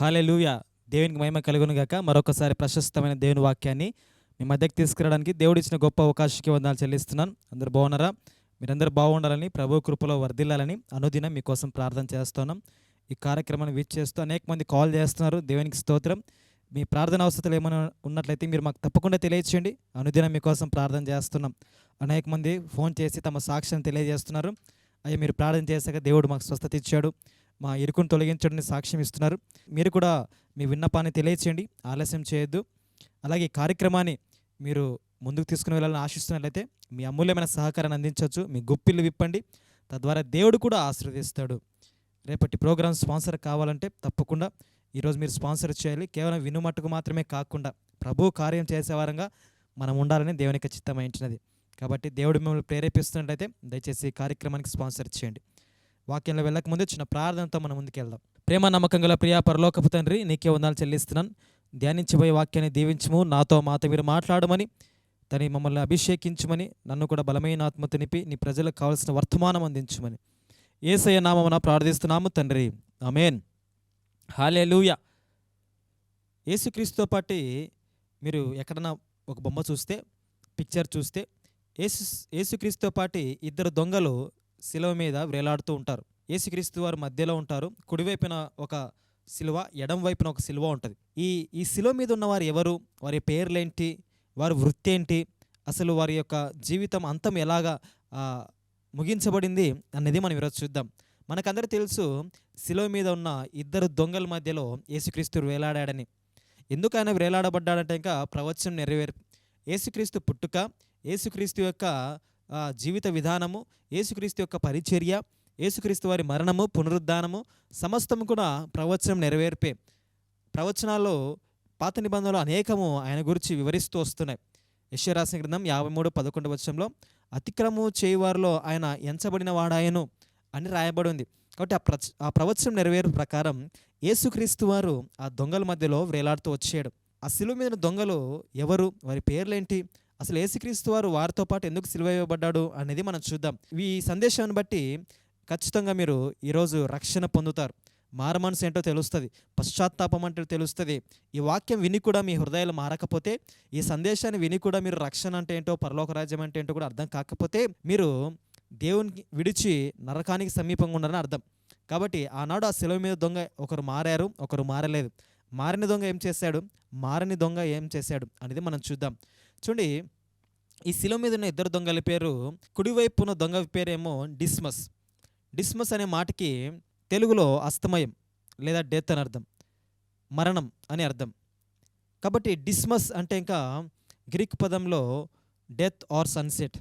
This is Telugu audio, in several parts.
హాలే లూయ దేవునికి మహిమ కలుగును గాక. మరొకసారి ప్రశస్తమైన దేవుని వాక్యాన్ని మీ మధ్యకి తీసుకురావడానికి దేవుడు ఇచ్చిన గొప్ప అవకాశానికి వందనాలు చెల్లిస్తున్నాను. అందరూ బాగున్నారా? మీరందరూ బాగుండాలని ప్రభు కృపలో వర్ధిల్లాలని అనుదినం మీకోసం ప్రార్థన చేస్తున్నాం. ఈ కార్యక్రమాన్ని వీచ్ చేస్తూ అనేక మంది కాల్ చేస్తున్నారు. దేవునికి స్తోత్రం. మీ ప్రార్థన అవసరాలు ఏమైనా ఉన్నట్లయితే మీరు మాకు తప్పకుండా తెలియచేయండి. అనుదినం మీకోసం ప్రార్థన చేస్తున్నాం. అనేక మంది ఫోన్ చేసి తమ సాక్ష్యం తెలియజేస్తున్నారు. అయ్యా మీరు ప్రార్థన చేశాక దేవుడు మాకు స్వస్థత ఇచ్చాడు. మా ఇరుకును తొలగించడానికి సాక్ష్యం ఇస్తున్నారు. మీరు కూడా మీ విన్నపాన్ని తెలియచేయండి. ఆలస్యం చేయొద్దు. అలాగే కార్యక్రమాన్ని మీరు ముందుకు తీసుకుని వెళ్ళాలని ఆశిస్తున్నట్లయితే మీ అమూల్యమైన సహకారాన్ని అందించవచ్చు. మీ గుప్పిళ్ళు విప్పండి. తద్వారా దేవుడు కూడా ఆశీర్వదిస్తాడు. రేపటి ప్రోగ్రామ్ స్పాన్సర్ కావాలంటే తప్పకుండా ఈరోజు మీరు స్పాన్సర్ చేయాలి. కేవలం వినుమట్టుకు మాత్రమే కాకుండా ప్రభు కార్యం చేసేవారంగా మనం ఉండాలని దేవునికి చిత్తమైంచినది కాబట్టి దేవుడు మిమ్మల్ని ప్రేరేపిస్తున్నట్లయితే దయచేసి కార్యక్రమానికి స్పాన్సర్ చేయండి. వాక్యంలో వెళ్ళక ముందు చిన్న ప్రార్థనతో మనం ముందుకెళ్దాం. ప్రేమ నమ్మకం గల ప్రియా పరలోకపు తండ్రి నీకే వందాలు చెల్లిస్తున్నాను. ధ్యానించబోయే వాక్యాన్ని దీవించము నాతో మాతో మీరు మాట్లాడమని తని మమ్మల్ని అభిషేకించమని నన్ను కూడా బలమైన ఆత్మతో నింపి నీ ప్రజలకు కావాల్సిన వర్తమానం అందించమని. ఏసయ్య నామమున ప్రార్థిస్తున్నాము తండ్రి. అమేన్ హాలే లూయ ఏసుక్రీస్తుతో పాటు మీరు ఎక్కడన్నా ఒక బొమ్మ చూస్తే పిక్చర్ చూస్తే ఏసు ఏసుక్రీస్తుతో పాటు ఇద్దరు దొంగలు శిలువ మీద వేలాడుతూ ఉంటారు. యేసుక్రీస్తు వారు మధ్యలో ఉంటారు. కుడివైపున ఒక శిలువ ఎడం వైపున ఒక శిలువ ఉంటుంది. ఈ ఈ శిలువ మీద ఉన్నవారు ఎవరు? వారి పేర్లేంటి? వారి వృత్తి ఏంటి అసలు వారి యొక్క జీవితం అంతం ఎలాగా ముగించబడింది అనేది మనం ఈరోజు చూద్దాం. మనకందరూ తెలుసు శిలువ మీద ఉన్న ఇద్దరు దొంగల మధ్యలో యేసుక్రీస్తు వేలాడాడని. ఎందుకు ఆయన వేలాడబడ్డాడంటే ఇంకా ప్రవచనం నెరవేరు యేసుక్రీస్తు పుట్టుక యేసుక్రీస్తు యొక్క జీవిత విధానము యేసుక్రీస్తు యొక్క పరిచర్య యేసుక్రీస్తు వారి మరణము పునరుద్ధానము సమస్తం కూడా ప్రవచనం నెరవేర్పే. ప్రవచనాల్లో పాత నిబంధనలు అనేకము ఆయన గురించి వివరిస్తూ వస్తున్నాయి. యశ్వరాసిన గ్రంథం యాభై మూడు పదకొండు వచ్చంలో అతిక్రమము చేయువారిలో ఆయన ఎంచబడిన వాడాయను అని రాయబడి ఉంది. కాబట్టి ఆ ప్రచ ఆ ప్రవచనం నెరవేరు ప్రకారం యేసుక్రీస్తు వారు ఆ దొంగల మధ్యలో వేలాడుతూ వచ్చాడు ఆ సిలువ మీద దొంగలు ఎవరు? వారి పేర్లేంటి? అసలు యేసుక్రీస్తు వారు వారితో పాటు ఎందుకు సిలువ వేయబడ్డాడు అనేది మనం చూద్దాం. ఈ సందేశాన్ని బట్టి ఖచ్చితంగా మీరు ఈరోజు రక్షణ పొందుతారు. మారమనసు ఏంటో తెలుస్తుంది పశ్చాత్తాపం అంటే తెలుస్తుంది. ఈ వాక్యం విని కూడా మీ హృదయాలు మారకపోతే ఈ సందేశాన్ని విని కూడా మీరు రక్షణ అంటే ఏంటో పరలోక రాజ్యం అంటే ఏంటో కూడా అర్థం కాకపోతే మీరు దేవునికి విడిచి నరకానికి సమీపంగా ఉండాలని అర్థం. కాబట్టి ఆనాడు ఆ సెలవు మీద దొంగ ఒకరు మారారు ఒకరు మారలేదు. మారిన దొంగ ఏం చేశాడు? మారని దొంగ ఏం చేశాడు అనేది మనం చూద్దాం. చూడండి ఈ శిలువ మీద ఉన్న ఇద్దరు దొంగల పేరు కుడివైపున దొంగ పేరేమో డిస్మస్. డిస్మస్ అనే మాటకి తెలుగులో అస్తమయం లేదా డెత్ అని అర్థం మరణం అని అర్థం. కాబట్టి డిస్మస్ అంటే ఇంకా గ్రీక్ పదంలో డెత్ ఆర్ సన్సెట్.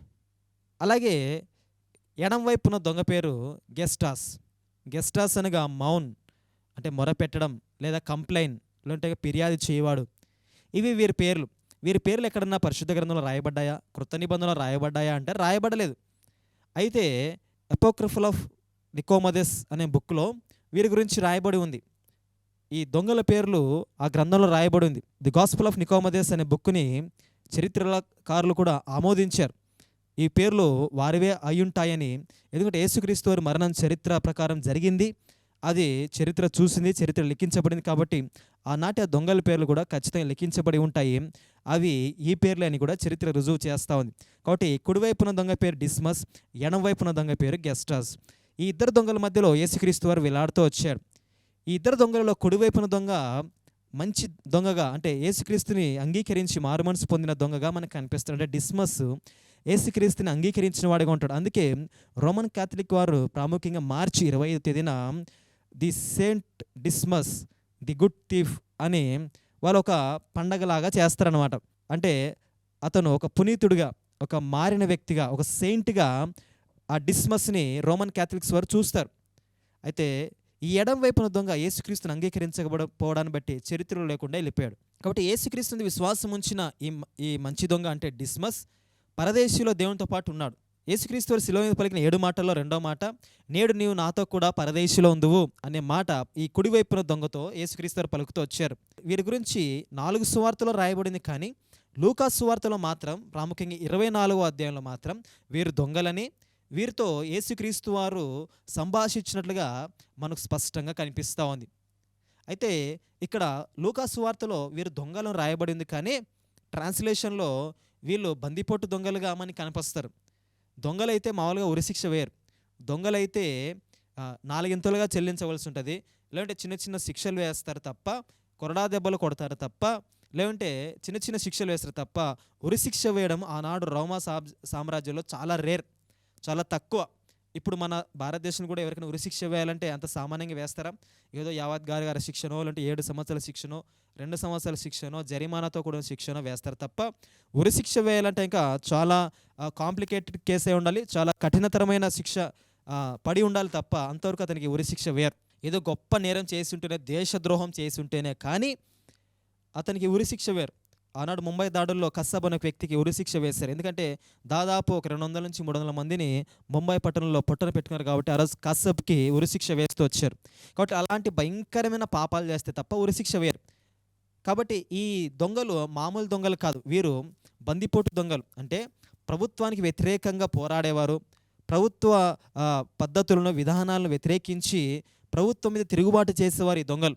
అలాగే ఎడం వైపున దొంగ పేరు గెస్టాస్. గెస్టాస్ అనగా మౌన్ అంటే మొర పెట్టడం లేదా కంప్లైన్ లేదంటే ఫిర్యాదు చేయవాడు. ఇవి వీరి పేర్లు. వీరి పేర్లు ఎక్కడన్నా పరిశుద్ధ గ్రంథంలో రాయబడ్డాయా? కృత నిబంధనలో రాయబడ్డాయా అంటే రాయబడలేదు. అయితే అపోక్రిఫల్ ఆఫ్ నికోమదెస్ అనే బుక్లో వీరి గురించి రాయబడి ఉంది. ఈ దొంగల పేర్లు ఆ గ్రంథంలో రాయబడి ఉంది. ది గాస్పుల్ ఆఫ్ నికోమదెస్ అనే బుక్ని చరిత్రకారులు కూడా ఆమోదించారు. ఈ పేర్లు వారివే అయ్యుంటాయని. ఎందుకంటే యేసుక్రీస్తు వారి మరణం చరిత్ర ప్రకారం జరిగింది. అది చరిత్ర చూసింది చరిత్ర లిఖించబడింది కాబట్టి ఆనాటి ఆ దొంగల పేర్లు కూడా ఖచ్చితంగా లిఖించబడి ఉంటాయి. అవి ఈ పేర్లు అని కూడా చరిత్ర రుజువు చేస్తూ ఉంది. కాబట్టి కుడివైపున దొంగ పేరు డిస్మస్ ఎడమవైపున దొంగ పేరు గెస్టాస్ ఈ ఇద్దరు దొంగల మధ్యలో యేసుక్రీస్తు వారు వేలాడుతూ వచ్చారు. ఈ ఇద్దరు దొంగలలో కుడివైపున దొంగ మంచి దొంగగా అంటే యేసుక్రీస్తుని అంగీకరించి మారుమనసు పొందిన దొంగగా మనకు కనిపిస్తాడు. అంటే డిస్మస్ యేసుక్రీస్తుని అంగీకరించిన వాడిగా ఉంటాడు. అందుకే రోమన్ క్యాథలిక్ వారు ప్రాముఖ్యంగా మార్చి ఇరవై ఐదు తేదీన the saint Dismas the good thief అని వాళ్ళు ఒక పండగలాగా చేస్తారనమాట అంటే అతను ఒక పునీతుడిగా ఒక మారిన వ్యక్తిగా ఒక సెయింట్గా ఆ డిస్మస్ని రోమన్ క్యాథలిక్స్ వారు చూస్తారు. అయితే ఈ ఎడం వైపున దొంగ యేసుక్రీస్తుని అంగీకరించకపోవడాన్ని బట్టి చరిత్రలో లేకుండా వెళ్ళిపోయాడు. కాబట్టి యేసుక్రీస్తుని విశ్వాసం ఉంచిన ఈ ఈ మంచి దొంగ అంటే డిస్మస్ పరదేశీలో దేవునితో పాటు ఉన్నాడు. యేసుక్రీస్తు వారి శిలో మీద పలికిన ఏడు మాటల్లో రెండో మాట నేడు నీవు నాతో కూడా పరదేశిలో ఉందువు అనే మాట ఈ కుడివైపున దొంగతో యేసుక్రీస్తు వారు పలుకుతూ వచ్చారు. వీరి గురించి నాలుగు సువార్తలో రాయబడింది కానీ లూకా సువార్తలో మాత్రం ప్రాముఖ్యంగా ఇరవై నాలుగో అధ్యాయంలో మాత్రం వీరు దొంగలని వీరితో యేసుక్రీస్తు వారు సంభాషించినట్లుగా మనకు స్పష్టంగా కనిపిస్తూ ఉంది. అయితే ఇక్కడ లూకా వార్తలో వీరు దొంగలను రాయబడింది కానీ ట్రాన్స్లేషన్లో వీళ్ళు బందిపోటు దొంగలుగా మనకి కనిపిస్తారు. దొంగలైతే మామూలుగా ఉరిశిక్ష వేరు దొంగలైతే నాలుగింతలుగా చెల్లించవలసి ఉంటుంది. లేదంటే చిన్న చిన్న శిక్షలు వేస్తారు తప్ప కొరడా దెబ్బలు కొడతారు తప్ప లేదంటే చిన్న చిన్న శిక్షలు వేస్తారు తప్ప ఉరిశిక్ష వేయడం ఆనాడు రోమా సాబ్ సామ్రాజ్యంలో చాలా రేర్ చాలా తక్కువ. ఇప్పుడు మన భారతదేశం కూడా ఎవరికైనా ఉరిశిక్ష వేయాలంటే అంత సామాన్యంగా వేస్తారా? ఏదో యావత్ గారి గారి శిక్షనో లేదంటే ఏడు సంవత్సరాల శిక్షనో రెండు సంవత్సరాల శిక్షనో జరిమానాతో కూడిన శిక్షనో వేస్తారు తప్ప ఉరిశిక్ష వేయాలంటే ఇంకా చాలా కాంప్లికేటెడ్ కేసే ఉండాలి చాలా కఠినతరమైన శిక్ష పడి ఉండాలి తప్ప అంతవరకు అతనికి ఉరిశిక్ష వేయరు. ఏదో గొప్ప నేరం చేసి ఉంటేనే దేశద్రోహం చేసి ఉంటేనే కానీ అతనికి ఉరిశిక్ష వేరు ఆనాడు ముంబై దాడుల్లో కస్సబ్ అనే వ్యక్తికి ఉరిశిక్ష వేశారు. ఎందుకంటే దాదాపు ఒక రెండు వందల నుంచి మూడు వందల మందిని ముంబై పట్టణంలో పొట్టన పెట్టుకున్నారు కాబట్టి ఆ రోజు కస్సబ్కి ఉరిశిక్ష వేస్తూ వచ్చారు. కాబట్టి అలాంటి భయంకరమైన పాపాలు చేస్తే తప్ప ఉరిశిక్ష వేయరు. కాబట్టి ఈ దొంగలు మామూలు దొంగలు కాదు. వీరు బందిపోటు దొంగలు. అంటే ప్రభుత్వానికి వ్యతిరేకంగా పోరాడేవారు. ప్రభుత్వ పద్ధతులను విధానాలను వ్యతిరేకించి ప్రభుత్వం మీద తిరుగుబాటు చేసేవారు ఈ దొంగలు.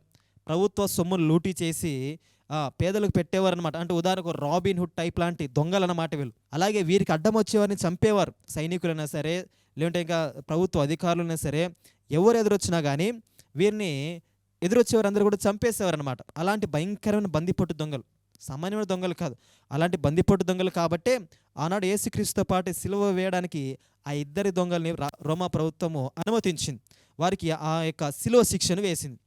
ప్రభుత్వ సొమ్మును లూటీ చేసి పేదలకు పెట్టేవారు అనమాట అంటే ఉదాహరణకు రాబిన్ హుడ్ టైప్ లాంటి దొంగలు అన్నమాట వీళ్ళు. అలాగే వీరికి అడ్డం వచ్చేవారిని చంపేవారు. సైనికులైనా సరే లేదంటే ఇంకా ప్రభుత్వ అధికారులైనా సరే ఎవరు ఎదురొచ్చినా కానీ వీరిని ఎదురొచ్చేవారు అందరూ కూడా చంపేసేవారు అనమాట అలాంటి భయంకరమైన బందిపొట్టు దొంగలు. సామాన్యమైన దొంగలు కాదు. అలాంటి బందిపోటు దొంగలు కాబట్టే ఆనాడు ఏసుక్రీస్తుతో పాటు సిలువ వేయడానికి ఆ ఇద్దరి దొంగల్ని రోమా ప్రభుత్వము అనుమతించింది. వారికి ఆ యొక్క సిలువ శిక్షను వేసింది.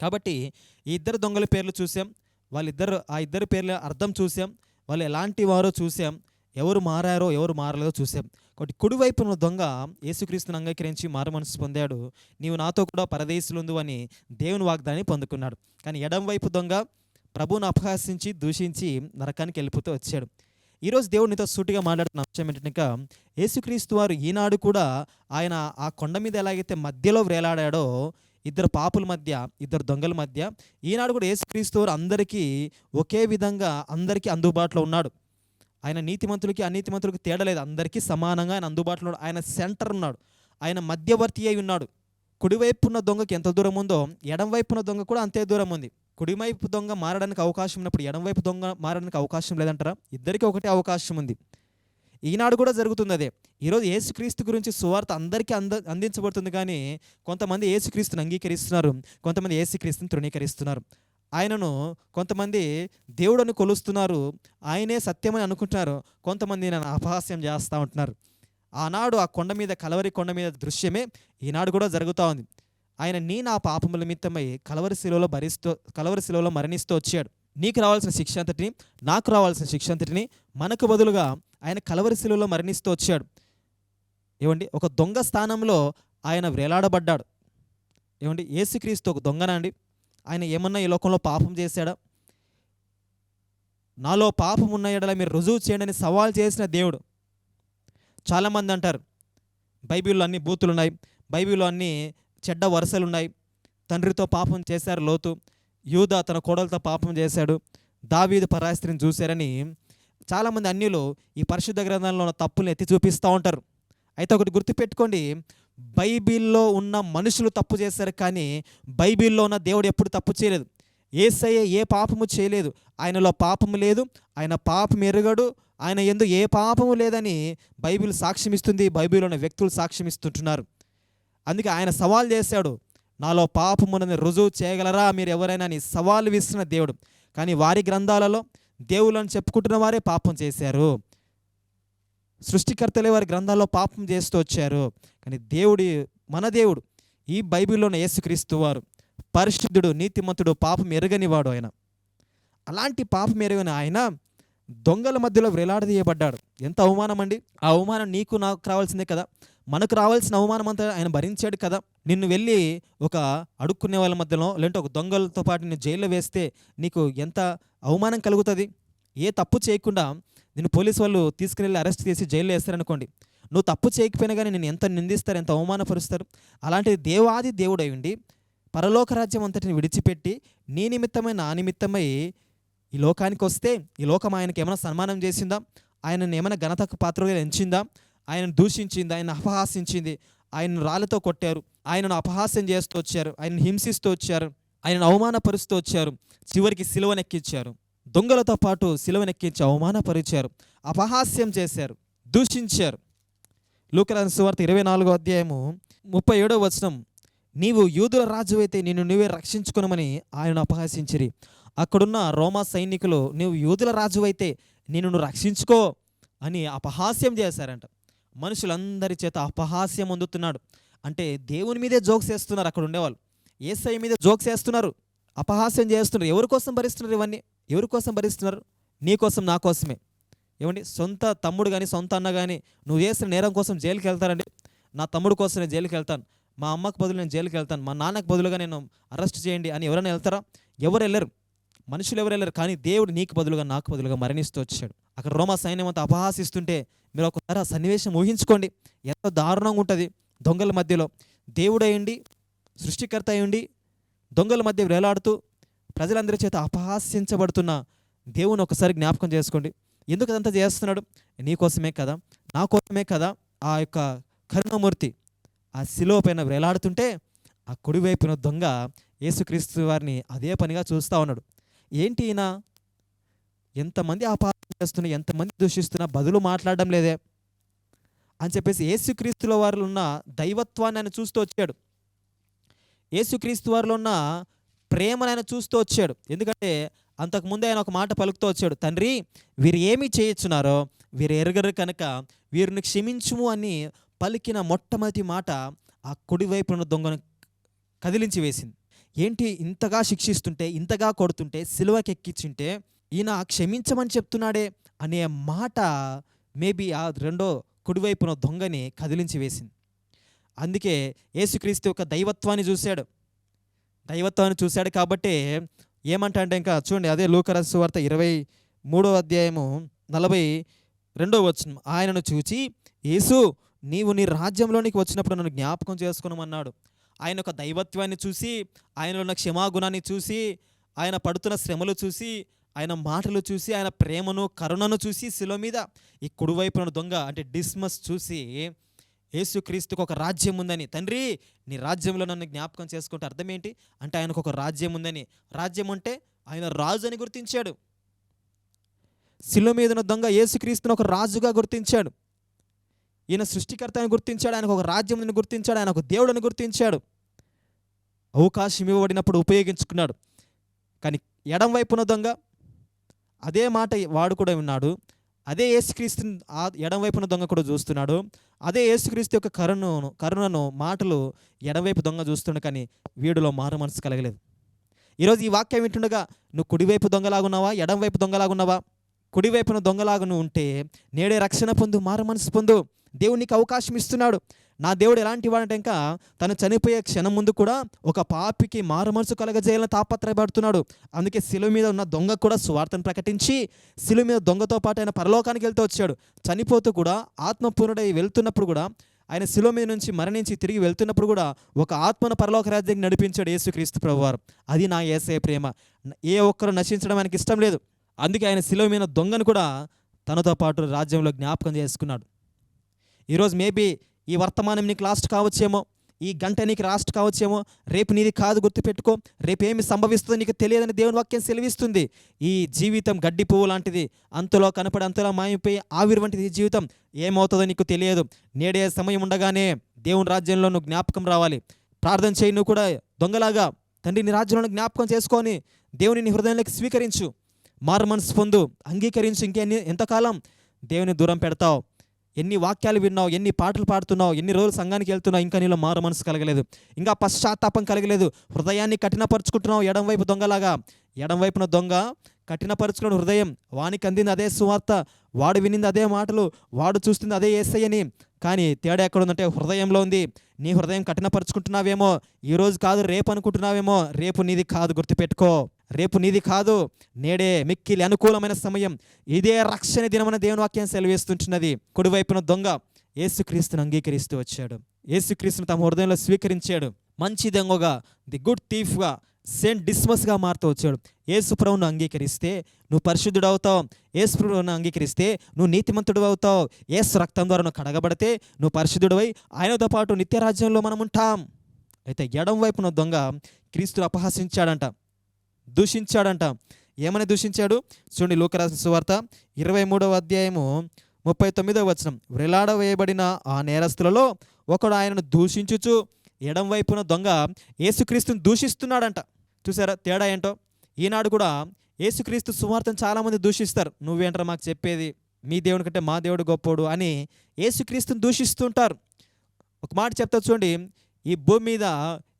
కాబట్టి ఈ ఇద్దరు దొంగల పేర్లు చూసాం. వాళ్ళిద్దరు ఆ ఇద్దరి పేర్ల అర్థం చూసాం. వాళ్ళు ఎలాంటి వారో చూసాం. ఎవరు మారారో ఎవరు మారలేదో చూసాం. కాబట్టి కుడివైపు ఉన్న దొంగ యేసుక్రీస్తుని అంగీకరించి మారు మనసు పొందాడు. నీవు నాతో కూడా పరదేశులుందు అని దేవుని వాగ్దాన్ని పొందుకున్నాడు. కానీ ఎడం వైపు దొంగ ప్రభువును అపహాసించి దూషించి నరకానికి వెళ్ళిపోతూ వచ్చాడు. ఈరోజు దేవుడు నీతో సూటిగా మాట్లాడుతున్న అంశం ఏంటంటే యేసుక్రీస్తు వారు ఈనాడు కూడా ఆయన ఆ కొండ మీద ఎలాగైతే మధ్యలో వేలాడాడో ఇద్దరు పాపుల మధ్య ఇద్దరు దొంగల మధ్య ఈనాడు కూడా యేసుక్రీస్తు అందరికీ ఒకే విధంగా అందరికీ అందుబాటులో ఉన్నాడు. ఆయన నీతిమంతులకి అనీతిమంతులకి తేడా లేదు. అందరికీ సమానంగా ఆయన అందుబాటులో ఉన్నాడు. ఆయన సెంటర్ ఉన్నాడు. ఆయన మధ్యవర్తి అయి ఉన్నాడు. కుడివైపు ఉన్న దొంగకి ఎంత దూరం ఉందో ఎడం వైపు ఉన్న దొంగ కూడా అంతే దూరం ఉంది. కుడివైపు దొంగ మారడానికి అవకాశం ఉన్నప్పుడు ఎడంవైపు దొంగ మారడానికి అవకాశం లేదంటారా? ఇద్దరికి ఒకటే అవకాశం ఉంది. ఈనాడు కూడా జరుగుతుంది అదే ఈరోజు ఏసుక్రీస్తు గురించి సువార్త అందరికీ అంద అందించబడుతుంది కానీ కొంతమంది ఏసుక్రీస్తుని అంగీకరిస్తున్నారు. కొంతమంది ఏసుక్రీస్తుని తృణీకరిస్తున్నారు. ఆయనను కొంతమంది దేవుడని కొలుస్తున్నారు. ఆయనే సత్యమని అనుకుంటున్నారు. కొంతమంది నన్ను అపహాస్యం చేస్తూ ఉంటున్నారు. ఆనాడు ఆ కొండ మీద కలవరి కొండ మీద దృశ్యమే ఈనాడు కూడా జరుగుతూ ఉంది. ఆయన నీ నా పాపముల నిమిత్తమై కలవరి శిలువలో భరిస్తూ కలవరి శిలువలో మరణిస్తూ వచ్చాడు. నీకు రావాల్సిన శిక్ష అంతటిని నాకు రావాల్సిన శిక్ష అంతటిని మనకు బదులుగా ఆయన కలవరి శిలువలో మరణిస్తూ వచ్చాడు. ఏమండి? ఒక దొంగ స్థానంలో ఆయన వేలాడబడ్డాడు. ఏమండి? ఏసుక్రీస్తు ఒక దొంగనా అండి? ఆయన ఏమన్నా ఈ లోకంలో పాపం చేశాడా? నాలో పాపం ఉన్న ఎడల మీరు రుజువు చేయండి అని సవాల్ చేసిన దేవుడు. చాలామంది అంటారు బైబిల్లో అన్ని బూతులు ఉన్నాయి బైబిల్లో అన్ని చెడ్డ వరుసలు ఉన్నాయి తండ్రితో పాపం చేశారు లోతు యూద తన కోడలతో పాపం చేశాడు. దావీదు పరాస్త్రిని చూశారని చాలామంది అన్యులు ఈ పరిశుద్ధ గ్రంథంలో ఉన్న తప్పుల్ని ఎత్తి చూపిస్తూ ఉంటారు. అయితే ఒకటి గుర్తుపెట్టుకోండి బైబిల్లో ఉన్న మనుషులు తప్పు చేశారు కానీ బైబిల్లో ఉన్న దేవుడు ఎప్పుడు తప్పు చేయలేదు. ఏసయ్య ఏ పాపము చేయలేదు. ఆయనలో పాపము లేదు ఆయన పాపం ఎరగడు ఆయన ఎందు ఏ పాపము లేదని బైబిల్ సాక్ష్యమిస్తుంది బైబిల్లో ఉన్న వ్యక్తులు సాక్ష్యమిస్తుంటున్నారు. అందుకే ఆయన సవాల్ చేశాడు నాలో పాపమునని రుజువు చేయగలరా? మీరు ఎవరైనా అని సవాలు విస్తున్న దేవుడు. కానీ వారి గ్రంథాలలో దేవుళ్ళని చెప్పుకుంటున్న వారే పాపం చేశారు. సృష్టికర్తలే వారి గ్రంథాల్లో పాపం చేస్తూ వచ్చారు. కానీ దేవుడి మన దేవుడు ఈ బైబిల్లోని యేసుక్రీస్తు వారు. పరిశుద్ధుడు నీతిమంతుడు పాపం ఎరగనివాడు ఆయన. అలాంటి పాపం ఎరగని ఆయన దొంగల మధ్యలో వేలాడదీయబడ్డాడు. ఎంత అవమానం అండి ఆ అవమానం నీకు నాకు రావాల్సిందే కదా. మనకు రావాల్సిన అవమానం అంతా ఆయన భరించాడు కదా. నిన్ను వెళ్ళి ఒక అడుక్కునే వాళ్ళ మధ్యలో లేదంటే ఒక దొంగలతో పాటు నేను జైల్లో వేస్తే నీకు ఎంత అవమానం కలుగుతుంది? ఏ తప్పు చేయకుండా నిన్ను పోలీసు వాళ్ళు తీసుకుని అరెస్ట్ చేసి జైల్లో వేస్తారనుకోండి. నువ్వు తప్పు చేయకపోయినా కానీ నేను ఎంత నిందిస్తారు ఎంత అవమానపరుస్తారు? అలాంటిది దేవాది దేవుడు అయ్యండి పరలోక రాజ్యం అంతటిని విడిచిపెట్టి నీ నిమిత్తమై నా నిమిత్తమై ఈ లోకానికి వస్తే ఈ లోకం ఆయనకి ఏమైనా సన్మానం చేసిందా? ఆయనను ఏమైనా ఘనతకు పాత్రగా ఎంచిందా? ఆయనను దూషించింది ఆయన అపహాసించింది. ఆయనను రాళ్ళతో కొట్టారు. ఆయనను అపహాస్యం చేస్తూ వచ్చారు. ఆయనను హింసిస్తూ వచ్చారు. ఆయనను అవమానపరుస్తూ వచ్చారు. చివరికి సిలువనెక్కించారు. దొంగలతో పాటు సిలువనెక్కించి అవమానపరిచారు. అపహాస్యం చేశారు. దూషించారు. లూకరాని సువార్త ఇరవై నాలుగో అధ్యాయము ముప్పై ఏడో వచనం. నీవు యూదుల రాజు అయితే నిన్ను నువ్వే రక్షించుకునమని ఆయన అపహాసించిరి. అక్కడున్న రోమా సైనికులు నీవు యూదుల రాజు అయితే నిన్ను రక్షించుకో అని అపహాస్యం చేశారంట. మనుషులందరి చేత అపహాస్యం అందుతున్నాడు. అంటే దేవుని మీదే జోక్స్ వేస్తున్నారు అక్కడ ఉండేవాళ్ళు. ఏసఐ మీద జోక్స్ వేస్తున్నారు. అపహాస్యం చేస్తున్నారు. ఎవరి కోసం భరిస్తున్నారు ఇవన్నీ? ఎవరి కోసం భరిస్తున్నారు? నీ కోసం నా కోసమే. ఏమండి? సొంత తమ్ముడు కానీ సొంత అన్న కానీ నువ్వు చేసిన నేరం కోసం జైలుకి వెళ్తారండి. నా తమ్ముడు కోసం నేను జైలుకి వెళ్తాను. మా అమ్మకు బదులు నేను జైలుకి వెళ్తాను. మా నాన్నకు బదులుగా నేను అరెస్ట్ చేయండి అని ఎవరైనా వెళ్తారా? ఎవరు వెళ్ళరు. మనుషులు ఎవరు వెళ్ళరు కానీ దేవుడు నీకు బదులుగా నాకు బదులుగా మరణిస్తూ వచ్చాడు. అక్కడ రోమా సైన్యం అంతా అపహాసిస్తుంటే మీరు ఒకసారి ఆ సన్నివేశం ఊహించుకోండి. ఎంతో దారుణంగా ఉంటుంది. దొంగల మధ్యలో దేవుడయ్యండి సృష్టికర్త అయ్యండి దొంగల మధ్య వేలాడుతూ ప్రజలందరి చేత అపహాస్యించబడుతున్న దేవుని ఒకసారి జ్ఞాపకం చేసుకోండి. ఎందుకు అదంతా చేస్తున్నాడు? నీకోసమే కదా నా కోసమే కదా ఆ యొక్క కరుణమూర్తి ఆ శిలువ పైన వేలాడుతుంటే ఆ కుడివైపున దొంగ యేసుక్రీస్తు వారిని అదే పనిగా చూస్తూ ఉన్నాడు. ఏంటి ఈయన? ఎంతమంది అపహాస్యం చేస్తున్నా ఎంతమంది దూషిస్తున్నా బదులు మాట్లాడడం లేదే అని చెప్పేసి యేసుక్రీస్తుల వారిలో ఉన్న దైవత్వాన్ని ఆయన చూస్తూ వచ్చాడు. యేసుక్రీస్తు వారిలో ఉన్న ప్రేమను ఆయన చూస్తూ వచ్చాడు. ఎందుకంటే అంతకుముందే ఆయన ఒక మాట పలుకుతూ వచ్చాడు. తండ్రి వీరు ఏమి చేయొచ్చున్నారో వీరు ఎరగరు కనుక వీరిని క్షమించుము అని పలికిన మొట్టమొదటి మాట ఆ కుడివైపున దొంగను కదిలించి వేసింది. ఏంటి ఇంతగా శిక్షిస్తుంటే ఇంతగా కొడుతుంటే సిలువకి ఎక్కించుంటే ఈయన క్షమించమని చెప్తున్నాడే అనే మాట మేబీ ఆ రెండో కుడివైపున దొంగని కదిలించి వేసింది. అందుకే యేసుక్రీస్తు యొక్క దైవత్వాన్ని చూశాడు. దైవత్వాన్ని చూశాడు కాబట్టి ఏమంటాడంటే ఇంకా చూడండి అదే లూకరస్ వార్త ఇరవై మూడో అధ్యాయము నలభై రెండో వచనం. ఆయనను చూచి యేసు నీవు నీ రాజ్యంలోనికి వచ్చినప్పుడు నన్ను జ్ఞాపకం చేసుకునమన్నాడు. ఆయన యొక్క దైవత్వాన్ని చూసి ఆయనలో ఉన్న క్షమాగుణాన్ని చూసి ఆయన పడుతున్న శ్రమలు చూసి ఆయన మాటలు చూసి ఆయన ప్రేమను కరుణను చూసి శిలో మీద ఈ కుడివైపున దొంగ అంటే డిస్మస్ చూసి యేసుక్రీస్తుకు ఒక రాజ్యం ఉందని. తండ్రి నీ రాజ్యంలో నన్ను జ్ఞాపకం చేసుకుంటే అర్థం ఏంటి? అంటే ఆయనకు ఒక రాజ్యం ఉందని. రాజ్యం అంటే ఆయన రాజు అని గుర్తించాడు. శిలో మీద ఉన్న దొంగ యేసుక్రీస్తును ఒక రాజుగా గుర్తించాడు. ఈయన సృష్టికర్త అని గుర్తించాడు ఆయనకు ఒక రాజ్యం గుర్తించాడు ఆయన ఒక దేవుడని గుర్తించాడు. అవకాశం ఇవ్వబడినప్పుడు ఉపయోగించుకున్నాడు. కానీ ఎడం వైపున దొంగ అదే మాట వాడు కూడా ఉన్నాడు అదే యేసుక్రీస్తు ఎడం వైపున దొంగ కూడా చూస్తున్నాడు. అదే యేసుక్రీస్తు యొక్క కరుణను కరుణను మాటలు ఎడవైపు దొంగ చూస్తుండు కానీ వీడిలో మారు మనసు కలగలేదు. ఈరోజు ఈ వాక్యం వింటుండగా నువ్వు కుడివైపు దొంగలాగున్నావా? ఎడం వైపు దొంగలాగున్నావా? కుడివైపున దొంగలాగా ఉంటే నేడే రక్షణ పొందు మారు మనసు పొందు. దేవుడు నీకు అవకాశం ఇస్తున్నాడు. నా దేవుడు ఎలాంటి వాడంటే ఇంకా తను చనిపోయే క్షణం ముందు కూడా ఒక పాపికి మారు మనసు కలగజేయాలని తాపత్రయపడుతున్నాడు. అందుకే శిలువ మీద ఉన్న దొంగ కూడా స్వార్థను ప్రకటించి శిలువ మీద దొంగతో పాటు ఆయన పరలోకానికి వెళ్తూ వచ్చాడు. చనిపోతూ కూడా ఆత్మపూర్ణుడై వెళ్తున్నప్పుడు కూడా ఆయన శిలువ మీద నుంచి మరణించి తిరిగి వెళ్తున్నప్పుడు కూడా ఒక ఆత్మను పరలోక రాజ్యానికి నడిపించాడు యేసుక్రీస్తు ప్రభువారు. అది నా ఏసే ప్రేమ. ఏ ఒక్కరు నశించడం ఆయనకి ఇష్టం లేదు. అందుకే ఆయన శిలువ మీద దొంగను కూడా తనతో పాటు రాజ్యంలో జ్ఞాపకం చేసుకున్నాడు. ఈరోజు మేబీ ఈ వర్తమానం నీకు లాస్ట్ కావచ్చేమో ఈ గంట నీకు లాస్ట్ కావచ్చేమో రేపు నీది కాదు గుర్తుపెట్టుకో రేపు ఏమి సంభవిస్తుందో నీకు తెలియదని దేవుని వాక్యం సెలవిస్తుంది. ఈ జీవితం గడ్డి పువ్వు లాంటిది అంతలో కనపడి అంతలో మాయమైపోయి ఆవిరి వంటిది ఈ జీవితం. ఏమవుతుందో నీకు తెలియదు. నేడే సమయం ఉండగానే దేవుని రాజ్యంలో నువ్వు జ్ఞాపకం రావాలి. ప్రార్థన చేయి నువ్వు కూడా దొంగలాగా తండ్రి నీ రాజ్యంలో జ్ఞాపకం చేసుకొని దేవుని నీ హృదయంలోకి స్వీకరించు. మారు మనసు పొందు అంగీకరించు ఇంకెన్ని ఎంతకాలం? దేవుని దూరం పెడతావు. ఎన్ని వాక్యాలు విన్నావు ఎన్ని పాటలు పాడుతున్నావు ఎన్ని రోజులు సంఘానికి వెళ్తున్నావు ఇంకా నీలో మారు మనసు కలగలేదు. ఇంకా పశ్చాత్తాపం కలగలేదు. హృదయాన్ని కఠినపరుచుకుంటున్నావు ఎడంవైపు దొంగలాగా. ఎడంవైపున దొంగ కఠినపరుచుకున్న హృదయం. వానికి అందింది అదే సువార్త వాడు వినింది అదే మాటలు వాడు చూస్తుంది అదే ఏసయ్యని. కానీ తేడా ఎక్కడ ఉందంటే హృదయంలో ఉంది. నీ హృదయం కఠినపరుచుకుంటున్నావేమో? ఈ రోజు కాదు రేపు అనుకుంటున్నావేమో? రేపు నీది కాదు గుర్తుపెట్టుకో. రేపు నీది కాదు. నేడే మిక్కిలి అనుకూలమైన సమయం. ఇదే రక్షణ దినమని దేవుని వాక్యం సెలవేస్తుంటున్నది. కుడివైపున దొంగ యేసుక్రీస్తును అంగీకరిస్తూ వచ్చాడు. యేసుక్రీస్తును తమ హృదయంలో స్వీకరించాడు. మంచి దొంగగా ది గుడ్ థీఫ్గా సెంట్ డిస్మస్గా మారుతూ వచ్చాడు. ఏసుప్రభును అంగీకరిస్తే నువ్వు పరిశుద్ధుడు అవుతావు ఏసుప్రభును అంగీకరిస్తే నువ్వు నీతిమంతుడు అవుతావు. ఏసు రక్తం ద్వారా నువ్వు కడగబడితే నువ్వు పరిశుద్ధుడివై ఆయనతో పాటు నిత్యరాజ్యంలో మనం ఉంటాం అయితే ఎడం వైపున దొంగ క్రీస్తులు అపహసించాడంట. దూషించాడంట. ఏమని దూషించాడు? చూడండి లోకరాసిన సువార్త ఇరవై మూడవ అధ్యాయము ముప్పై తొమ్మిదవ వచనం. వ్రేలాడవేయబడిన ఆ నేరస్తులలో ఒకడు ఆయనను దూషించుచు ఎడం వైపున దొంగ యేసుక్రీస్తుని దూషిస్తున్నాడంట. చూసారా తేడా ఏంటో? ఈనాడు కూడా యేసుక్రీస్తు సువార్తను చాలామంది దూషిస్తారు. నువ్వేంట్రా మాకు చెప్పేది? మీ దేవుడి కంటే మా దేవుడు గొప్పోడు అని యేసుక్రీస్తుని దూషిస్తుంటారు. ఒక మాట చెప్తా చూడండి. ఈ భూమి మీద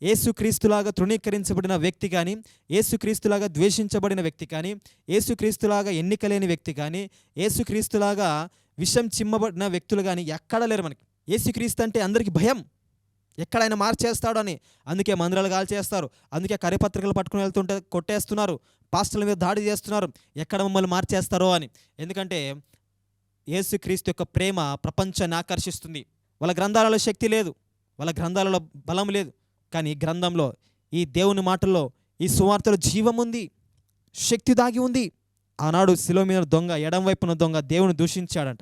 ఏసుక్రీస్తులాగా తృణీకరించబడిన వ్యక్తి కానీ ఏసుక్రీస్తులాగా ద్వేషించబడిన వ్యక్తి కానీ ఏసుక్రీస్తులాగా ఎన్నికలేని వ్యక్తి కానీ ఏసుక్రీస్తులాగా విషం చిమ్మబడిన వ్యక్తులు కానీ ఎక్కడా లేరు మనకి. ఏసుక్రీస్తు అంటే అందరికీ భయం. ఎక్కడ ఆయన మార్చేస్తాడు అని. అందుకే మందిరాలు గాలి చేస్తారు అందుకే కరిపత్రికలు పట్టుకుని వెళ్తుంటే కొట్టేస్తున్నారు. పాస్టర్ల మీద దాడి చేస్తున్నారు. ఎక్కడ మమ్మల్ని మార్చేస్తారో అని. ఎందుకంటే యేసుక్రీస్తు యొక్క ప్రేమ ప్రపంచాన్ని ఆకర్షిస్తుంది. వాళ్ళ గ్రంథాలలో శక్తి లేదు. వాళ్ళ గ్రంథాలలో బలం లేదు. కానీ గ్రంథంలో ఈ దేవుని మాటల్లో ఈ సువార్తలో జీవం ఉంది శక్తి దాగి ఉంది. ఆనాడు శిలో మీద దొంగ ఎడం వైపున దొంగ దేవుని దూషించాడంట.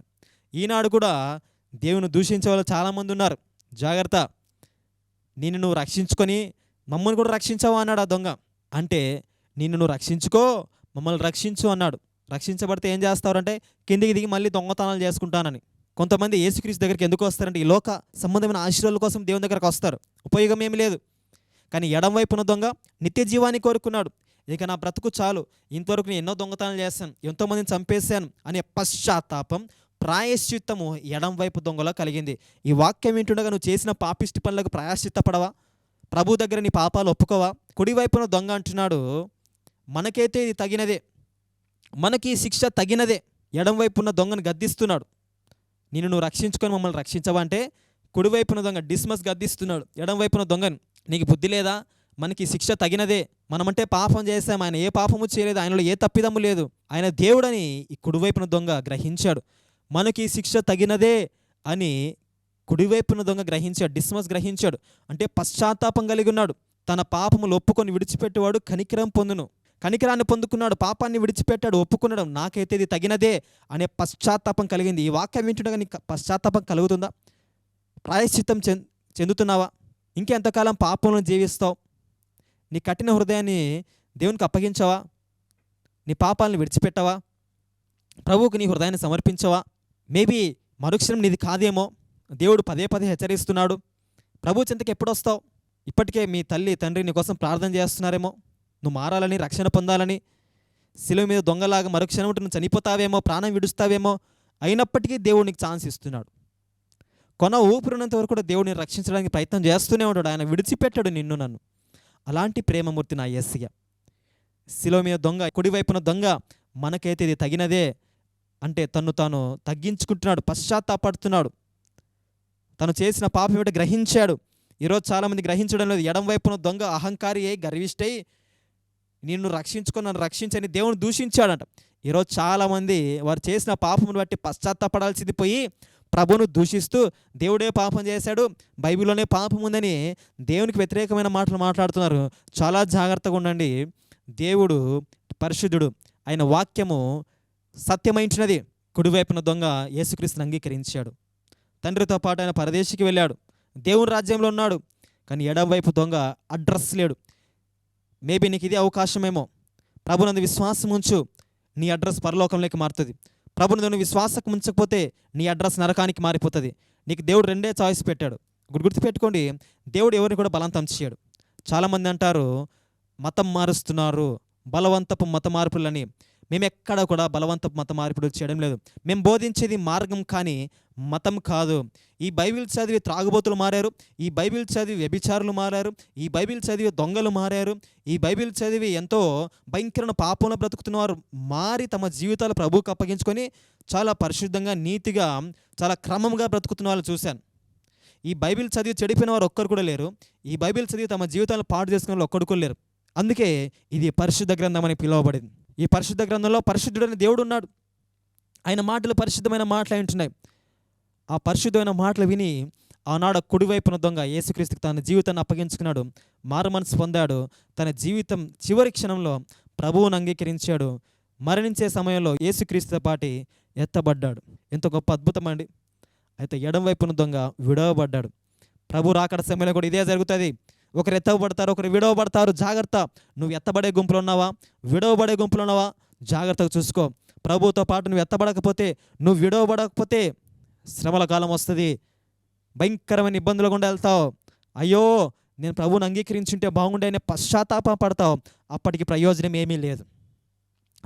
ఈనాడు కూడా దేవుని దూషించే వాళ్ళు చాలామంది ఉన్నారు. జాగ్రత్త. నిన్ను నువ్వు రక్షించుకొని మమ్మల్ని కూడా రక్షించావు అన్నాడు ఆ దొంగ. అంటే నిన్ను నువ్వు రక్షించుకో మమ్మల్ని రక్షించు అన్నాడు. రక్షించబడితే ఏం చేస్తారంటే కిందికి దిగి మళ్ళీ దొంగతనాలు చేసుకుంటానని. కొంతమంది యేసుక్రీస్తు దగ్గరికి ఎందుకు వస్తారంటే ఈ లోక సంబంధమైన ఆశీర్వాదాల కోసం దేవుని దగ్గరకు వస్తారు. ఉపయోగం ఏమి లేదు. కానీ ఎడం వైపున దొంగ నిత్య జీవాన్ని కోరుకున్నాడు. ఇక నా బ్రతుకు చాలు. ఇంతవరకు నేను ఎన్నో దొంగతనాలు చేశాను. ఎంతోమందిని చంపేశాను అనే పశ్చాత్తాపం ప్రాయశ్చిత్తము ఎడం వైపు దొంగలో కలిగింది. ఈ వాక్యం వింటుండగా నువ్వు చేసిన పాపిష్టి పనులకు ప్రాయశ్చిత్త పడవా ప్రభు దగ్గర నీ పాపాలు ఒప్పుకోవా? కుడివైపున దొంగ అంటున్నాడు మనకైతే ఇది తగినదే. మనకి ఈ శిక్ష తగినదే. ఎడం వైపున్న దొంగను గద్దిస్తున్నాడు. నిన్ను నువ్వు రక్షించుకొని మమ్మల్ని రక్షించవా అంటే కుడివైపున దొంగ డిస్మస్ గద్దిస్తున్నాడు ఎడం వైపున దొంగను. నీకు బుద్ధి లేదా? మనకి శిక్ష తగినదే. మనమంటే పాపం చేసాం ఆయన ఏ పాపము చేయలేదు. ఆయనలో ఏ తప్పిదము లేదు. ఆయన దేవుడని ఈ కుడివైపున దొంగ గ్రహించాడు. మనకి ఈ శిక్ష తగినదే అని కుడివైపున దొంగ గ్రహించాడు డిస్మస్ గ్రహించాడు. అంటే పశ్చాత్తాపం కలిగి ఉన్నాడు. తన పాపములు ఒప్పుకొని విడిచిపెట్టేవాడు కనికరం పొందును. కనికరాన్ని పొందుకున్నాడు పాపాన్ని విడిచిపెట్టాడు ఒప్పుకున్నాడు. నాకైతే ఇది తగినదే అనే పశ్చాత్తాపం కలిగింది. ఈ వాక్యం వింటుండగా నీకు పశ్చాత్తాపం కలుగుతుందా? ప్రాయశ్చిత్తం చెంద చెందుతున్నావా? ఇంకెంతకాలం పాపంలో జీవిస్తావు? నీ కఠిన హృదయాన్ని దేవునికి అప్పగించవా? నీ పాపాలను విడిచిపెట్టవా? ప్రభువుకు నీ హృదయాన్ని సమర్పించవా? మేబీ మరుక్షణం నీది కాదేమో? దేవుడు పదే పదే హెచ్చరిస్తున్నాడు. ప్రభు చింతకి ఎప్పుడు వస్తావు ఇప్పటికే మీ తల్లి తండ్రి నీ కోసం ప్రార్థన చేస్తున్నారేమో? నువ్వు మారాలని రక్షణ పొందాలని శిలువ మీద దొంగలాగా మరుక్షణం నువ్వు చనిపోతావేమో ప్రాణం విడుస్తావేమో అయినప్పటికీ దేవుడు నీకు ఛాన్స్ ఇస్తున్నాడు. కొన ఊపిరినంత వరకు కూడా దేవుడిని రక్షించడానికి ప్రయత్నం చేస్తూనే ఉంటాడు. ఆయన విడిచిపెట్టాడు నిన్ను నన్ను. అలాంటి ప్రేమమూర్తి నా ఎస్సిగా శిలో మీద దొంగ కుడివైపున దొంగ మనకైతే ఇది తగినదే అంటే తను తాను తగ్గించుకుంటున్నాడు పశ్చాత్తాపడుతున్నాడు. తను చేసిన పాపం ఏమిటో గ్రహించాడు. ఈరోజు చాలామంది గ్రహించడం లేదు. ఎడం వైపున దొంగ అహంకారి అయి గర్విష్టై నిన్ను రక్షించుకొని నన్ను రక్షించని దేవుని దూషించాడంట. ఈరోజు చాలామంది వారు చేసిన పాపమును బట్టి పశ్చాత్తాపడాల్సింది పోయి ప్రభును దూషిస్తూ దేవుడే పాపం చేశాడు బైబిల్లోనే పాపం ఉందని దేవునికి వ్యతిరేకమైన మాటలు మాట్లాడుతున్నారు. చాలా జాగ్రత్తగా ఉండండి. దేవుడు పరిశుద్ధుడు. ఆయన వాక్యము సత్యమైంచినది కుడివైపున దొంగ యేసుక్రీస్తుని అంగీకరించాడు. తండ్రితో పాటు ఆయన పరదేశికి వెళ్ళాడు. దేవుని రాజ్యంలో ఉన్నాడు. కానీ ఎడవైపు దొంగ అడ్రస్ లేడు. మేబీ నీకు ఇది అవకాశమేమో. ప్రభునందు విశ్వాసం ఉంచు. నీ అడ్రస్ పరలోకంలోకి మారుతుంది. ప్రభునందు నువ్వు విశ్వాసకు ఉంచకపోతే నీ అడ్రస్ నరకానికి మారిపోతుంది. నీకు దేవుడు రెండే చాయిస్ పెట్టాడు. గుర్తు గుర్తుపెట్టుకోండి దేవుడు ఎవరిని కూడా బలవంతం చేయడు చాలామంది అంటారు మతం మారుస్తున్నారు బలవంతపు మత మార్పులని. మేము ఎక్కడ కూడా బలవంత మత మార్పులు చేయడం లేదు. మేము బోధించేది మార్గం కానీ మతం కాదు. ఈ బైబిల్ చదివి త్రాగుబోతులు మారారు. ఈ బైబిల్ చదివి వ్యభిచారులు మారారు. ఈ బైబిల్ చదివి దొంగలు మారారు. ఈ బైబిల్ చదివి ఎంతో భయంకరమైన పాపంలో బ్రతుకుతున్నవారు మారి తమ జీవితాలు ప్రభువుకు అప్పగించుకొని చాలా పరిశుద్ధంగా నీతిగా చాలా క్రమంగా బ్రతుకుతున్న వాళ్ళు చూశాను. ఈ బైబిల్ చదివి చెడిపోయిన వారు ఒక్కరు కూడా లేరు. ఈ బైబిల్ చదివి తమ జీవితాలను పాడు చేసుకున్న వాళ్ళు ఒక్కరు కూడా లేరు. అందుకే ఇది పరిశుద్ధ గ్రంథం అని పిలువబడింది. ఈ పరిశుద్ధ గ్రంథంలో పరిశుద్ధుడైన దేవుడు ఉన్నాడు. ఆయన మాటలు పరిశుద్ధమైన మాటలు ఉంటున్నాయి ఆ పరిశుద్ధమైన మాటలు విని ఆనాడు కుడివైపున దొంగ యేసుక్రీస్తుకి తన జీవితాన్ని అప్పగించుకున్నాడు. మారు మనసు పొందాడు. తన జీవితం చివరి క్షణంలో ప్రభువును అంగీకరించాడు. మరణించే సమయంలో యేసుక్రీస్తుతో పాటి ఎత్తబడ్డాడు. ఎంత గొప్ప అద్భుతమండి అయితే ఎడం వైపున దొంగ విడవబడ్డాడు. ప్రభు రాకడ సమయంలో కూడా ఇదే జరుగుతుంది. ఒకరు ఎత్తబడతారు ఒకరు విడవబడతారు. జాగ్రత్త. నువ్వు ఎత్తబడే గుంపులో ఉన్నావా? విడవబడే గుంపులో ఉన్నావా? జాగ్రత్తగా చూసుకో. ప్రభుతో పాటు నువ్వు ఎత్తబడకపోతే నువ్వు విడవబడకపోతే శ్రమల కాలం వస్తుంది. భయంకరమైన ఇబ్బందులు గుండా వెళ్తావు. అయ్యో నేను ప్రభువుని అంగీకరించుంటే బాగుండే అనే పశ్చాత్తాప పడతావు. అప్పటికి ప్రయోజనం ఏమీ లేదు.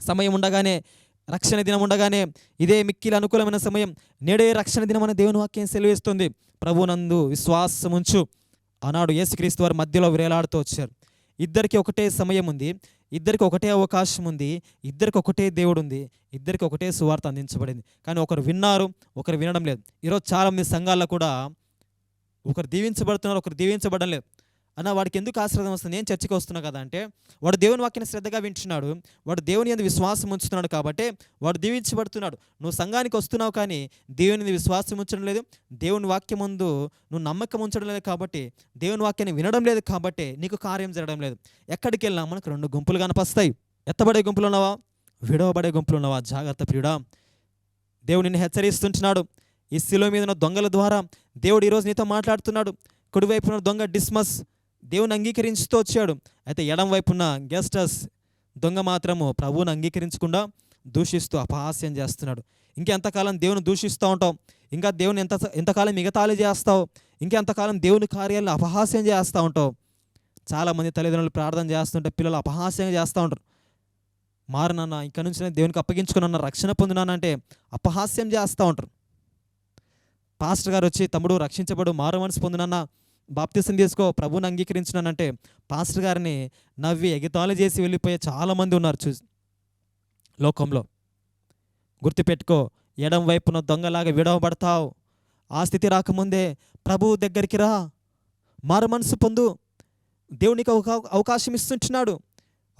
సమయం ఉండగానే రక్షణ దినం ఉండగానే ఇదే మిక్కిలి అనుకూలమైన సమయం. నేడే రక్షణ దినం అనే దేవుని వాక్యం సెలవిస్తుంది. ప్రభునందు విశ్వాసముంచు. ఉంచు ఆనాడు యేసుక్రీస్తు వారి మధ్యలో వేలాడుతూ వచ్చారు. ఇద్దరికి ఒకటే సమయం ఉంది. ఇద్దరికి ఒకటే అవకాశం ఉంది. ఇద్దరికి ఒకటే దేవుడు ఉంది. ఇద్దరికి ఒకటే సువార్త అందించబడింది. కానీ ఒకరు విన్నారు ఒకరు వినడం లేదు. ఈరోజు చాలామంది సంఘాల్లో కూడా ఒకరు దీవించబడుతున్నారు ఒకరు దీవించబడడం లేదు. అన్న వాడికి ఎందుకు ఆశ్రదం వస్తుంది? నేను చర్చకి వస్తున్నా కదా అంటే వాడు దేవుని వాక్యాన్ని శ్రద్ధగా వింటున్నాడు వాడు దేవుని ఎందు విశ్వాసం ఉంచుతున్నాడు కాబట్టి వాడు దీవించబడుతున్నాడు. నువ్వు సంఘానికి వస్తున్నావు కానీ దేవుని మీద విశ్వాసం ఉంచడం లేదు దేవుని వాక్యం ముందు నువ్వు నమ్మకం ఉంచడం లేదు కాబట్టి దేవుని వాక్యాన్ని వినడం లేదు కాబట్టి నీకు కార్యం జరగడం లేదు. ఎక్కడికి వెళ్ళినా మనకు రెండు గుంపులు కనిపిస్తాయి. ఎత్తబడే గుంపులు ఉన్నావా? విడవబడే గుంపులు ఉన్నావా? జాగ్రత్త ప్రియుడా. దేవుడు నిన్ను హెచ్చరిస్తుంటున్నాడు. ఈ శిలో మీద ఉన్న దొంగల ద్వారా దేవుడు ఈరోజు నీతో మాట్లాడుతున్నాడు. కుడివైపున దొంగ డిస్మస్ దేవుని అంగీకరించుతూ వచ్చాడు. అయితే ఎడం వైపున్న గెస్టస్ దొంగ మాత్రము ప్రభువుని అంగీకరించకుండా దూషిస్తూ అపహాస్యం చేస్తున్నాడు. ఇంకెంతకాలం దేవుని దూషిస్తూ ఉంటావు? ఇంకా దేవుని ఎంత ఎంతకాలం మిగతాలు చేస్తావు? ఇంకెంతకాలం దేవుని కార్యాలను అపహాస్యం చేస్తూ ఉంటావు? చాలామంది తల్లిదండ్రులు ప్రార్థన చేస్తుంటే పిల్లలు అపహాస్యంగా చేస్తూ ఉంటారు. మారు ఇంకా ఇక్కడ నుంచి నేను దేవునికి అప్పగించుకున్న రక్షణ పొందినానంటే అపహాస్యం చేస్తూ ఉంటారు. పాస్టర్ గారు వచ్చి తమ్ముడు రక్షించబడు మారు మనసు పొందినన్నా బాప్తిసం తీసుకో ప్రభుని అంగీకరించినానంటే పాస్టర్ గారిని నవ్వి ఎగతాళి చేసి వెళ్ళిపోయే చాలామంది ఉన్నారు చూ లోకంలో. గుర్తుపెట్టుకో ఎడం వైపున దొంగలాగా విడవబడతావు. ఆ స్థితి రాకముందే ప్రభువు దగ్గరికి రా. మారు మనసు పొందు. దేవునికి అవకాశం ఇస్తుంటున్నాడు.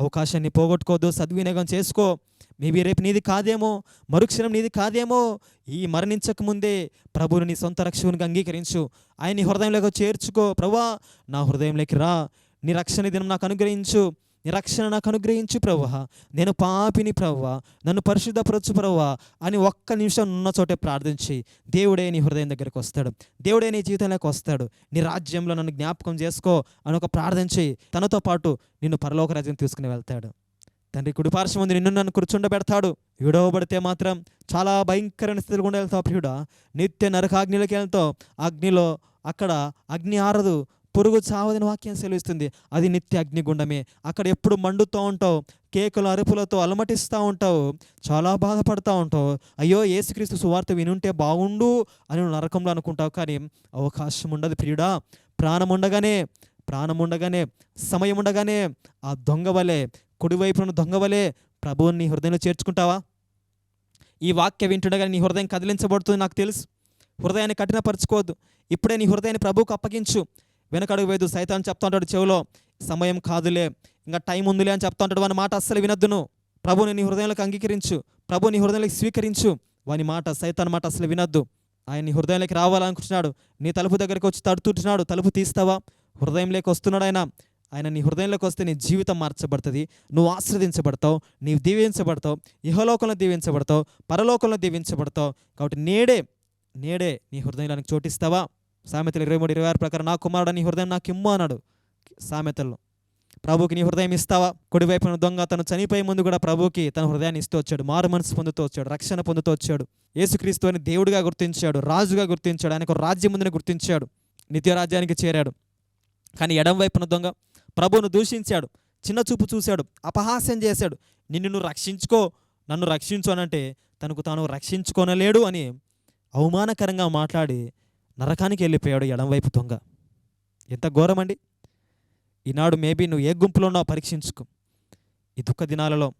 అవకాశాన్ని పోగొట్టుకోదు సద్వినియోగం చేసుకో. మేబీ రేపు నీది కాదేమో మరుక్షణం నీది కాదేమో ఈ మరణించక ముందే ప్రభువుని నీ సొంత రక్షకునికి అంగీకరించు. ఆయన నీ హృదయంలోకి చేర్చుకో ప్రభా నా హృదయంలోకి రా. నీ రక్షణ దినం నాకు అనుగ్రహించు. నీ రక్షణ నాకు అనుగ్రహించు ప్రభువా నేను పాపిని ప్రభువా నన్ను పరిశుద్ధపరచు ప్రభువా అని ఒక్క నిమిషం ఉన్న చోటే ప్రార్థించి దేవుడే నీ హృదయం దగ్గరికి వస్తాడు. దేవుడే నీ జీవితంలోకి వస్తాడు. నీ రాజ్యంలో నన్ను జ్ఞాపకం చేసుకో అని ఒక ప్రార్థించి తనతో పాటు నిన్ను పరలోక రాజ్యం తీసుకుని వెళ్తాడు. తండ్రి కుడిపార్శ్వం ముందు నిన్ను నన్ను కూర్చుండబెడతాడు. విడవబడితే మాత్రం చాలా భయంకరమైన స్థితిలో కూడా వెళ్తావు ప్రియుడా. నిత్య నరకాగ్నిలోకి వెళ్తావు. అగ్నిలో అక్కడ అగ్ని ఆరదు. పురుగు చావదని వాక్యం సెలవిస్తుంది. అది నిత్య అగ్నిగుండమే. అక్కడ ఎప్పుడు మండుతూ ఉంటావు కేకుల అరుపులతో అలమటిస్తూ ఉంటావు చాలా బాధపడుతూ ఉంటావు. అయ్యో ఏసుక్రీస్తు సువార్త వినుంటే బాగుండు అని నరకంలో అనుకుంటావు. కానీ అవకాశం ఉండదు ప్రియుడా. ప్రాణం ఉండగానే ప్రాణం ఉండగానే సమయం ఉండగానే ఆ దొంగవలే కుడివైపున దొంగవలే ప్రభువుని నీ హృదయంలో చేర్చుకుంటావా? ఈ వాక్య వింటుండగా నీ హృదయం కదిలించబడుతుంది నాకు తెలుసు. హృదయాన్ని కఠినపరచుకోవద్దు. ఇప్పుడే నీ హృదయాన్ని ప్రభువుకు అప్పగించు. వెనకడుగు వేదు సైతాన్ని చెప్తా ఉంటాడు చెవులో సమయం కాదులే ఇంకా టైం ఉందిలే అని చెప్తా ఉంటాడు వాని మాట అస్సలు వినొద్దు ప్రభుని నీ హృదయంలోకి అంగీకరించు ప్రభు నీ హృదయంలోకి స్వీకరించు. వాని మాట సైతాన్ మాట అసలు వినొద్దు. ఆయన నీ హృదయంలోకి రావాలనుకుంటున్నాడు. నీ తలుపు దగ్గరికి వచ్చి తడుతుంటున్నాడు. తలుపు తీస్తావా? హృదయంలోకి వస్తున్నాడు ఆయన. ఆయన నీ హృదయంలోకి వస్తే నీ జీవితం మార్చబడుతుంది. నువ్వు ఆశ్రదించబడతావు నీవు దీవించబడతావు ఇహలోకంలో దీవించబడతావు పరలోకంలో దీవించబడతావు. కాబట్టి నేడే నేడే నీ హృదయంలోనికి చోటిస్తావా? సామెతలు ఇరవై మూడు ఇరవై ఆరు ప్రకారం నా కుమారుడు నీ హృదయం నాకు ఇమ్ము అన్నాడు సామెతల్లో. ప్రభుకి నీ హృదయం ఇస్తావా? కుడివైపున దొంగ తను చనిపోయే ముందు కూడా ప్రభుకి తన హృదయాన్ని ఇస్తూ వచ్చాడు. మారు మనసు పొందుతూ వచ్చాడు. రక్షణ పొందుతూ వచ్చాడు. యేసుక్రీస్తు అని దేవుడిగా గుర్తించాడు. రాజుగా గుర్తించాడు. ఆయనకు రాజ్యం ముందుని గుర్తించాడు. నిత్య రాజ్యానికి చేరాడు. కానీ ఎడం వైపున దొంగ ప్రభువును దూషించాడు. చిన్న చూపు చూశాడు. అపహాస్యం చేశాడు. నిన్ను నువ్వు రక్షించుకో నన్ను రక్షించు అనంటే తనకు తాను రక్షించుకోనలేడు అని అవమానకరంగా మాట్లాడి నరకానికి వెళ్ళిపోయాడు ఎడంవైపు దొంగ. ఎంత ఘోరమండి? ఈనాడు మేబీ నువ్వు ఏ గుంపులో ఉన్నావు పరీక్షించుకో. ఈ దుఃఖ దినాలలో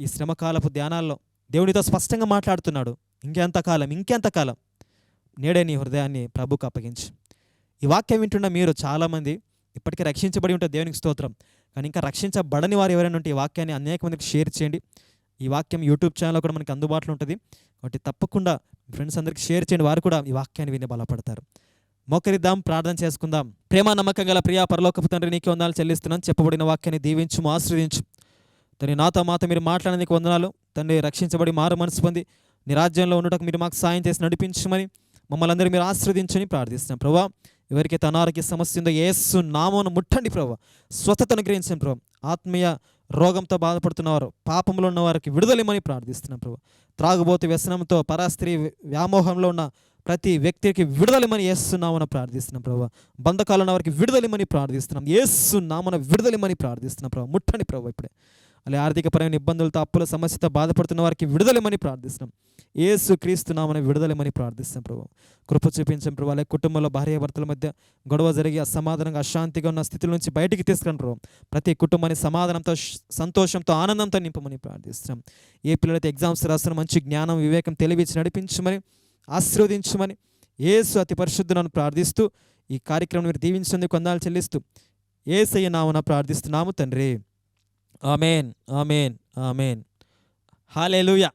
ఈ శ్రమకాలపు ధ్యానాల్లో దేవునితో స్పష్టంగా మాట్లాడుతున్నాడు. ఇంకెంతకాలం ఇంకెంతకాలం నేడే నీ హృదయాన్ని ప్రభుకు అప్పగించు. ఈ వాక్యం వింటున్న మీరు చాలామంది ఇప్పటికే రక్షించబడి ఉంటే దేవునికి స్తోత్రం. కానీ ఇంకా రక్షించబడని వారు ఎవరైనా ఉంటే ఈ వాక్యాన్ని అనేక మందికి షేర్ చేయండి. ఈ వాక్యం యూట్యూబ్ ఛానల్లో కూడా మనకి అందుబాటులో ఉంటుంది. కాబట్టి తప్పకుండా ఫ్రెండ్స్ అందరికీ షేర్ చేయండి. వారు కూడా ఈ వాక్యాన్ని విని బలపడతారు. మోకరిద్దాం ప్రార్థన చేసుకుందాం. ప్రేమ నమ్మకం గల ప్రియా పరలోకపు తండ్రి నీకు వందనాలు చెల్లిస్తున్నాను. చెప్పబడిన వాక్యాన్ని దీవించు ఆశ్రయించు. తండ్రి నాతో మాతో మీరు మాట్లాడడానికి వందనాలు. తండ్రి రక్షించబడి మారు మనసు పొంది నీ రాజ్యంలో ఉండటకు మీరు మాకు సాయం చేసి నడిపించమని మమ్మల్ని అందరూ మీరు ఆశ్రవదించని ప్రార్థిస్తున్నాం. ప్రభావ ఎవరికైతే అనారోగ్య సమస్య ఉందో ఏసు నామోను ముట్టండి ప్రభు. స్వస్థతను గ్రహించండి ప్రభు. ఆత్మీయ రోగంతో బాధపడుతున్నవారు పాపంలో ఉన్న వారికి విడుదలమని ప్రార్థిస్తున్నాం ప్రభు. త్రాగుబోతు వ్యసనంతో పరాస్త్రీ వ్యామోహంలో ఉన్న ప్రతి వ్యక్తికి విడుదలమని ఏస్తున్నామని ప్రార్థిస్తున్నాం ప్రభు. బంధకాలు ఉన్న వారికి విడుదలమని ప్రార్థిస్తున్నాం. ఏస్తున్నామని విడుదలమని ప్రార్థిస్తున్నాం ప్రభు. ముట్టండి ప్రభు ఇప్పుడే. అలా ఆర్థికపరమైన ఇబ్బందులతో అప్పుల సమస్యతో బాధపడుతున్న వారికి విడుదలమని ప్రార్థిస్తున్నాం. ఏసు క్రీస్తున్నామని విడుదలమని ప్రార్థిస్తాం ప్రభు. కృప చూపించాం ప్రభు. అలాగే కుటుంబంలో భార్యాభర్తల మధ్య గొడవ జరిగి అసమాధానంగా అశాంతిగా ఉన్న స్థితుల నుంచి బయటికి తీసుకురండి ప్రభు. ప్రతి కుటుంబాన్ని సమాధానంతో సంతోషంతో ఆనందంతో నింపమని ప్రార్థిస్తున్నాం. ఏ పిల్లలైతే ఎగ్జామ్స్ రాస్తున్న మంచి జ్ఞానం వివేకం తెలివిచ్చి నడిపించమని ఆశీర్వదించమని ఏసు అతి పరిశుద్ధులను ప్రార్థిస్తూ ఈ కార్యక్రమం మీరు దీవించినందుకు కొందాలు చెల్లిస్తూ ఏసయ్య నామన ప్రార్థిస్తున్నాము తండ్రి. Amen amen amen. హాలేలుయ.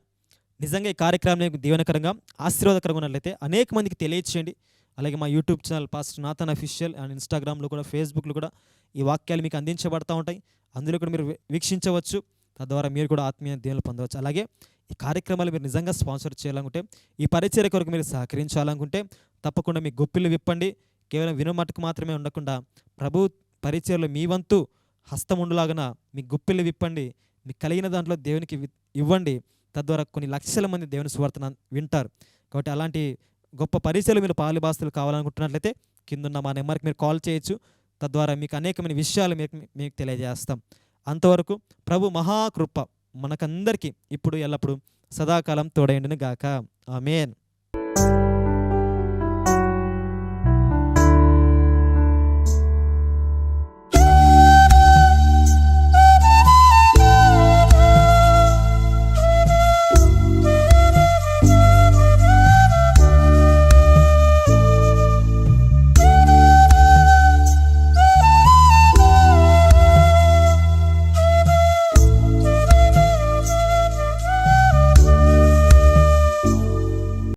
నిజంగా ఈ కార్యక్రమం దీవెనకరంగా ఆశీర్వాదకరంగా ఉన్నట్లయితే అనేక మందికి తెలియచేయండి. అలాగే మా YouTube channel pastor Nathan official and ఇన్స్టాగ్రామ్లో కూడా ఫేస్బుక్లో కూడా ఈ వాక్యాలు మీకు అందించబడతా ఉంటాయి. అందులో కూడా మీరు వీక్షించవచ్చు. తద్వారా మీరు కూడా ఆత్మీయ దేవులు పొందవచ్చు. అలాగే ఈ కార్యక్రమాలు మీరు నిజంగా స్పాన్సర్ చేయాలనుకుంటే ఈ పరిచర్య కొరకు మీరు సహకరించాలనుకుంటే తప్పకుండా మీ గొప్పిలు విప్పండి. కేవలం వినమట్టుకు మాత్రమే ఉండకుండా ప్రభు పరిచయలో మీ వంతు హస్తముండులాగన మీ గుప్పిళ్ళు విప్పండి మీకు కలిగిన దాంట్లో దేవునికి ఇవ్వండి. తద్వారా కొన్ని లక్షల మంది దేవుని సువర్తన వింటారు. కాబట్టి అలాంటి గొప్ప పరిచయలు మీరు పాలిబాస్తులు కావాలనుకుంటున్నట్లయితే కిందున్న మా నెంబర్కి మీరు కాల్ చేయొచ్చు. తద్వారా మీకు అనేకమైన విషయాలు మీకు మీకు తెలియజేస్తాం. అంతవరకు ప్రభు మహాకృప మనకందరికీ ఇప్పుడు ఎల్లప్పుడూ సదాకాలం తోడైండును గాక ఆమెన్.